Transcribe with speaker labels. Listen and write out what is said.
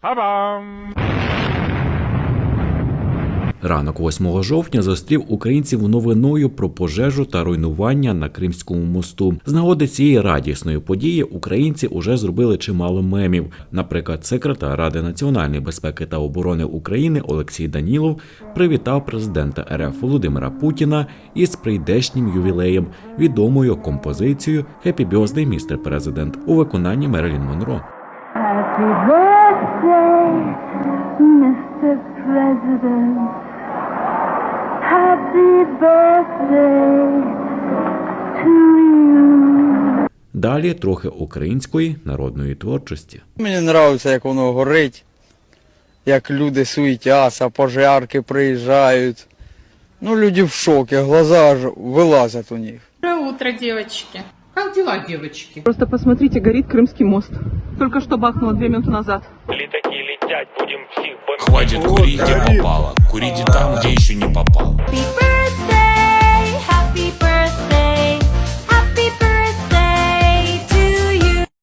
Speaker 1: Па-бам!
Speaker 2: Ранок 8 жовтня зустрів українців новиною про пожежу та руйнування на Кримському мосту. З нагоди цієї радісної події українці уже зробили чимало мемів. Наприклад, секретар Ради національної безпеки та оборони України Олексій Данілов привітав президента РФ Володимира Путіна із прийдешнім ювілеєм, відомою композицією «Happy Birthday, Mr. President» у виконанні Мерлін Монро.
Speaker 3: Happy birthday, Mr. President. Happy birthday to you.
Speaker 2: Далі трохи української народної творчості.
Speaker 4: Мені подобається, як воно горить, як люди суетяться, пожарки приїжджають. Ну, люди в шокі, глаза аж вилазять у них.
Speaker 5: Доброе утро, девочки. Как дела, девочки?
Speaker 6: Просто посмотрите, горит Крымский мост. Только что бахнуло две минуты назад.
Speaker 1: Літаки летять, будем всіх бомбити.
Speaker 7: Хватит курить где попало. Курите там, где еще не попало.